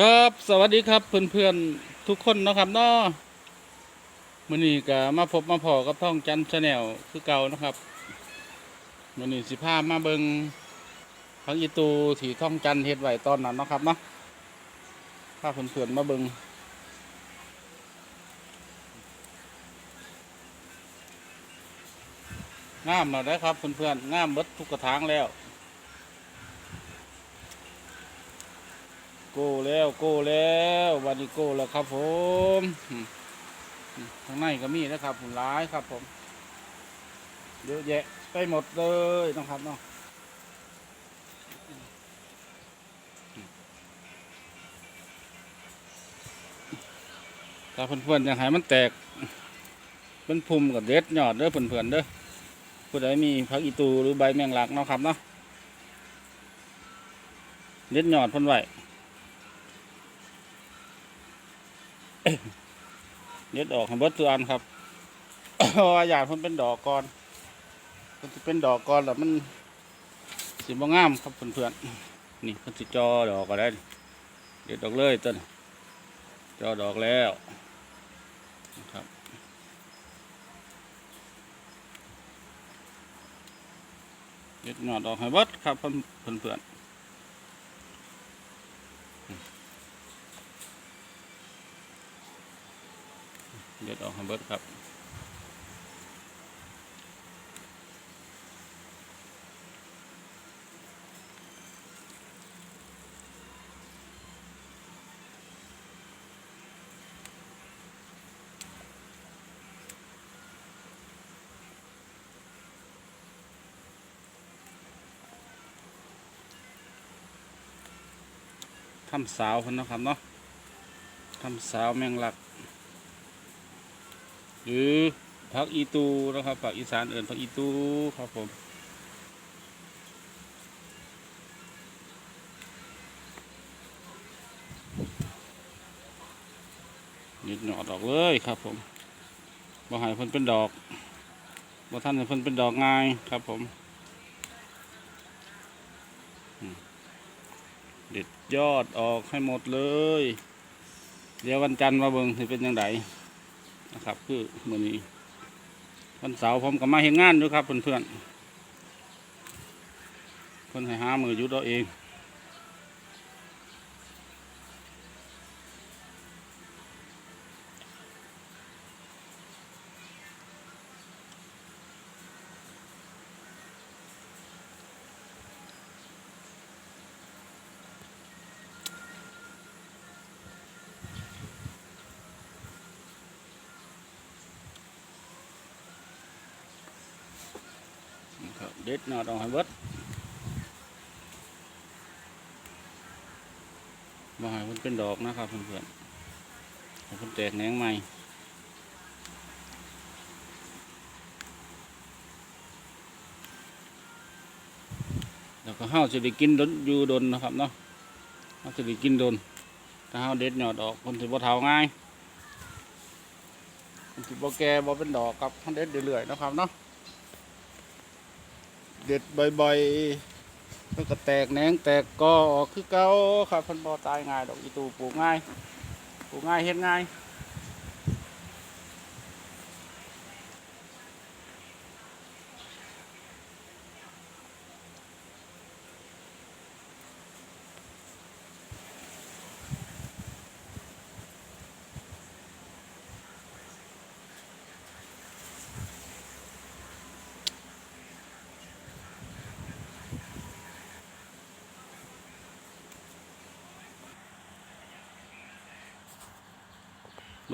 ครับสวัสดีครับเพื่อนๆทุกคนนะครับเนาะมื้อนี้ก็มาพบมาพอกับท่องจันชาแนลคือเก่านะครับมื้อนี้สิพามาเบิงพักอีตูที่ท่องจันเฮ็ดไหวตอนนั้นนะครับเนาะพาเพื่อนๆมาเบิงงามแล้วได้ครับเพื่อนๆงามเบิดทุกกระถางแล้ว โก้แล้วโก้แล้ววันนี้โก้แล้วครับผมอืมอืมข้างในก็มีนะครับผมร้ายครับผมเยอะแยะไปหมดเลยนะครับเนาะถ้าเพื่อนๆอยากให้มันแตกเป็นพุ่มกับเด็ดยอดเด้อเพื่อนๆเด้อผู้ใดมีพักอีตูหรือใบแมงลักเนาะครับเนาะเด็ดยอดพ่นไว้ เด็ดออกให้เบิดตัวอันครับเพราะว่าอย่างมันเป็นดอกก่อนมันจะเป็นดอกก่อนแล้วมันสีบ่งามครับเพื่อนๆนี่มันสิจอดอกก็ได้ เด็ดดอกเลยต้นจอดอกแล้วครับเด็ดหนอดออกให้เบิดครับเพื่อนๆ เด็ดออกให้เบิดครับทำสาวเพิ่นนะครับเนาะทำสาวแมงลัก หรือผักอีตูนะครับผักอีสานเอื่นผักอีตูครับผมนิดหน่อดออกเลยครับผมบ่ห้เพิ่นเป็นดอกบ่ท่านพิ่นเป็นดอกง่ายครับผมอืมเด็ดยอดออกให้หมดเลย เดี๋ยววันจันทร์มาเบิ่งสิเป็นยังไง นะครับ คือมือนี้วันเสาร์ผมก็มาเห็นงานด้วยครับเพื่อนๆเพื่อนให้หามืออยู่ตัวเอง เด็ดหนอดออกให้เบิดมาให้มันเป็นดอกนะครับเพื่อนๆให้มันแตกแหนงใหม่แล้วก็ห้าวจะได้กินดนอยู่ดนนะครับเนาะห้าวจะได้กินดน ถ้าห้าวเด็ดหนอดออกคนถือว่เท้าง่ายคนถือว่แก่บ่เป็นดอกครับห้าเด็ดเรื่อยๆนะครับเนาะ เด็ดบ่อยๆมันก็แตกแหนงแตกกอออกคือเก่าครับพันบอตายง่ายดอกอีตูปลูกง่ายปลูกง่ายเฮ็ดง่าย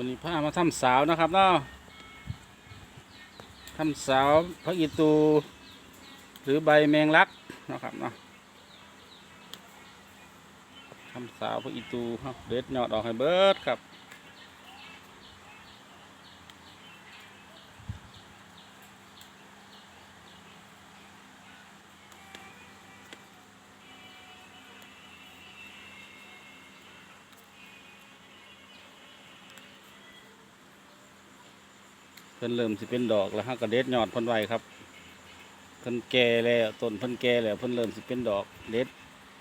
วันนี้ผ้ามาทำสาวนะครับเนาะทำสาวพระอีตู หรือใบแมงลักนะครับเนาะทำสาวพระอีตูครับเด็ดยอดออกให้เบิดครับ เพิ่นเริ่มสิเป็นดอกแล้วฮะก็เด็ดยอดเพิ่นไว้ครับเพิ่นแก่แล้วต้นเพิ่นแก่แล้วเพิ่นเริ่มสิเป็นดอกเด็ด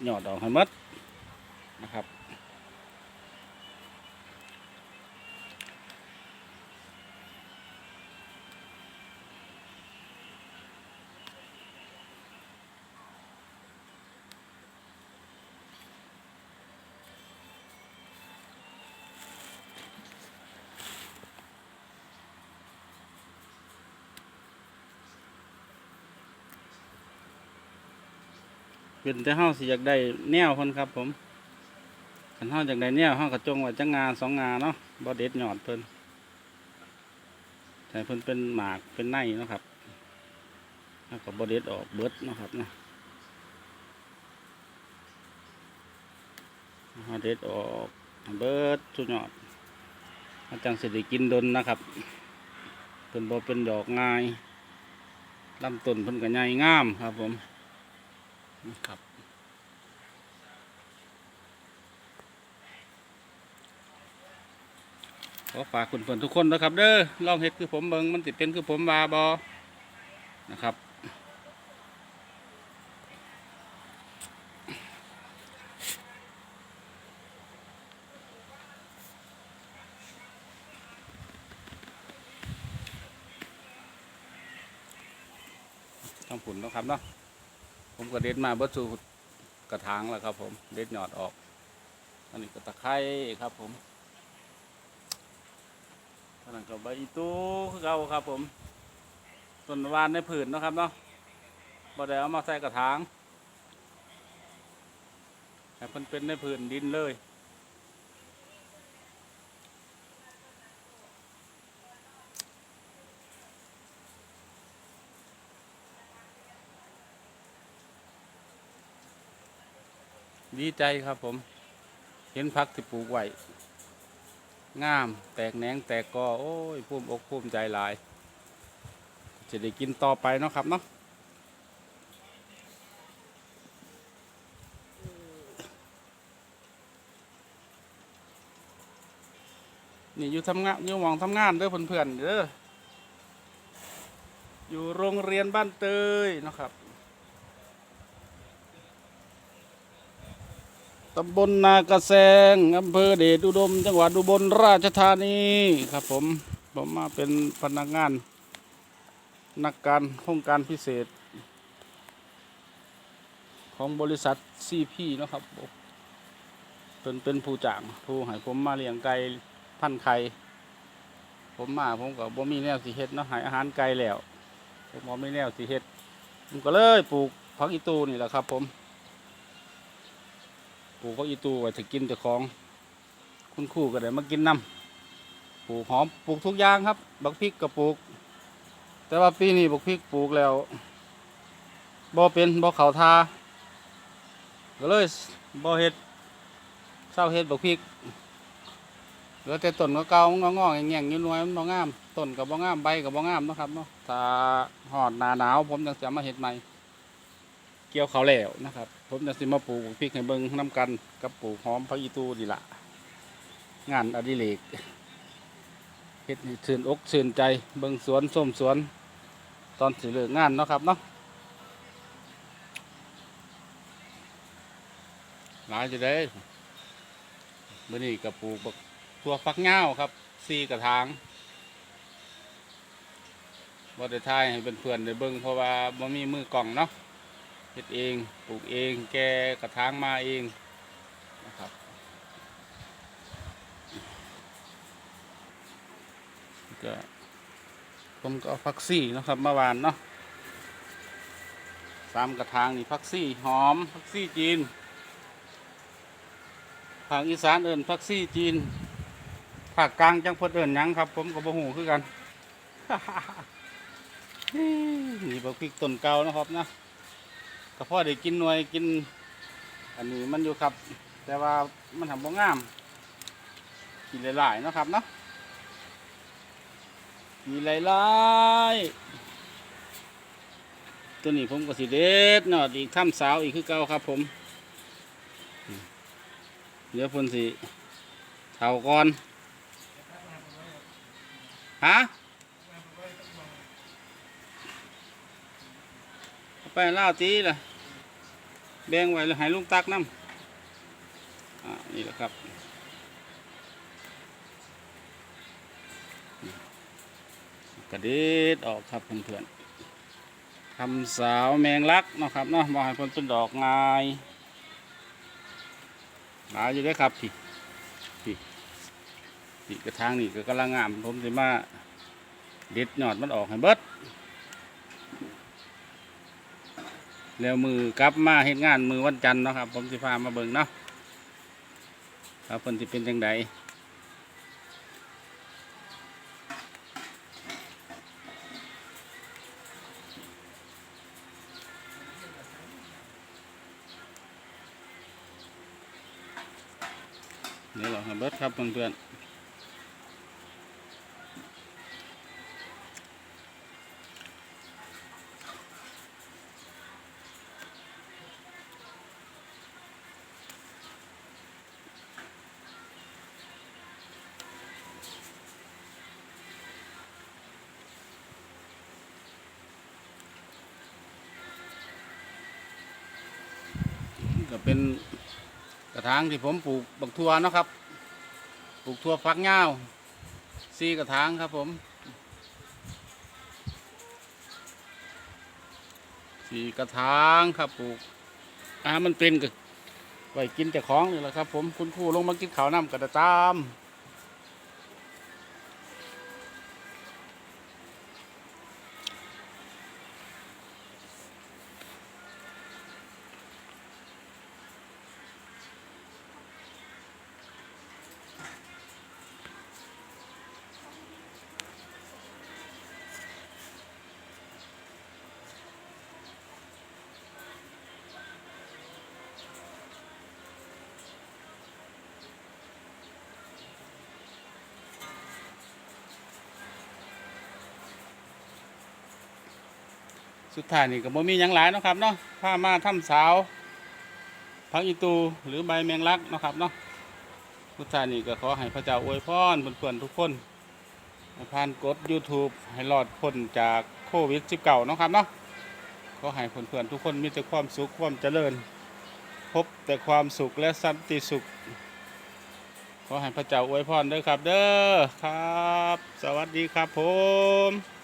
ยอดดอกให้มัดนะครับ เป็นแต่เฮาสิอยากได้แนวเพิ่นครับ ผมคันเฮาอยากได้แนวเฮาก็จงไว้จังงาสองงาเนาะบ่เด็ดยอดเพิ่นแต่เพิ่นเป็นหมากเป็นไนเนาะครับแล้วก็บ่เด็ดออกเบิดเนาะครับนะเฮาเด็ดออกเบิดสุดยอดเฮาจังสิได้กินดนนะครับเพิ่นบ่เป็นดอกง่ายลำต้นเพิ่นก็ใหญ่งามครับผม ครับขอฝากคุณเพื่อนทุกคนนะครับ เด้อลองเฮ็ดคือผมเบิงมันติดเป็นคือผมวาบอนะครับทำผุนเนาะครับเนาะ ผมก็เด็ดมาเบิดสูกระถางแล้วครับ ผมเด็ดหยอดออก อันนี้ก็ตะไคร้ครับ ผมขนานกับใบอีตู้คือเก่าครับ ผมส่วนวานในผืนนะครับเนาะบ่ได้เอามาใส่กระถางให้มันเป็นในผืนดินเลย ดีใจครับผม เห็นพักที่ปลูกไว้งาม แตกแหนงแตกกอโอ้ยภูมิอกภูมิใจหลาย จะได้กินต่อไปเนาะครับเนาะนี่อยู่ทำงานอยู่หมองทำงานเด้อเพื่อนๆเด้ออยู่โรงเรียนบ้านเตยนะครับ ตำบลนากระแซงอำเภอเดชอุดม จังหวัดอุบลราชธานีครับผมผมมาเป็นพนักงาน นักการโครงการพิเศษ ของบริษัทซีพีนะครับผมเป็นเป็นผู้จ้างผู้ให้ผมมาเลี้ยงไก่พันไข่ผมมาผมก็บ่มีแนวสิเฮ็ดเนาะให้อาหารไก่แล้วผมบ่มีแนวสิเฮ็ดผมก็เลยปลูกผักอีตูนี่แหละครับผม ปูกผักอีตูไว้ถึกินเจ้าของ คุณครูก็ได้มากินน้ำปลูกหอมปลูกทุกอย่างครับ บักพริกก็ปลูก แต่ว่าปีนี้บักพริกปลูกแล้วบ่เป็นบ่เขาทาก็เลยบ่เฮ็ดเศร้าเฮ็ดบักพริกเหลือแต่ต้นก็เก่างอกๆแง่งๆอยู่หน่วยมันบ่งามต้นก็บ่งามใบก็บ่งามนะครับเนาะถ้าฮอดหนาหนาวผมจังสิเอามาเฮ็ดใหม่ เกี่ยวเขาแล้วนะครับ ผมจะสิมาปลูกพริกให้เบิ่งนํกันกับปลูกหอมผักอีตูนี่ล่ะงานอดิเรกเฮ็ดให้ชื่นอกชื่นใจเบิ่งสวนส้มสวน ตอนสิเลิกงานเนาะครับเนาะหลายจะได้มื้อนี้ก็ปลูกตัวฟักเงาครับสี่กระถางบ่ได้ทายให้เป็นเพื่อนได้เบิ่งเพราะว่าบ่มีมือกล่องเนาะ เฮ็ดเองปลูกเองแกกระถางมาเองนะครับก็ผมก็เอาพักซี่นะครับเมื่อวานเนาะสามกระถางนี่พักซี่หอมพักซี่จีนภาคอีสานเอินพักซี่จีนภาคกลางจังเพิ่นเอินยังครับ ผมก็บ่ฮู้คือกันนี่บักพริกต้นเก่านะครับนะ ก็พอได้กินหน่วยกิน อันนี้มันอยู่ครับ แต่ว่ามันทำบ่งามกินหลายๆเนาะครับเนาะมีหลายๆตัวนี้ผมก็สิเด็ดเนาะอีกถ้ำสาวอีกคือเก่าครับ ผม เดี๋ยวพนสิเท่าก่อนฮะไปล่าตีล่ะ แบ่งไว้แล้วให้ลุงตักน้ำอ่านี่แหละครับกระเด็ดออกครับเพื่อนๆคำสาวแมงลักเนาะครับเนาะมาให้เพิ่นเป็นดอกงายหลายอยู่เด้ครับพี่พี่พี่กระทางนี่ก็กำลังงามผมจะมาเด็ดยอดมันออกให้เบิด แล้วมือกลับมาเฮ็ดงานมือวันจันทร์เนาะครับ ผมสิพามาเบิ่งเนาะครับเพิ่นสิเป็นจังไดเดี๋ยวเราห้เบิดครับเพื่อนๆ ก็เป็นกระถางที่ผมปลูกบักทัวเนาะครับ ปลูกทัวฟักเงาวซีกระถางครับผมสี่กระถางครับปลูกอ่ามันเป็นก็ไว้กินแต่ของนี่แหละครับ ผมคุณครูลงมากินข้าวน้ำกระตาม สุดท้ายนี่ก็บ่มีหยังหลายเนาะครับเนาะพามาถ้ำสาวพักอีตูหรือใบแมงลักเนาะครับเนาะสุดท้ายนี่ก็ขอให้พระเจ้าอวยพรเพื่อนๆทุกคนผ่านกด YouTube ให้รอดพ้นจากโควิด -19 เนาะครับเนาะขอให้เพื่อนๆทุกคนมีแต่ความสุขความเจริญ พบแต่ความสุขและสันติสุข ขอให้พระเจ้าอวยพรด้อครับ เด้อครับ สวัสดีครับผม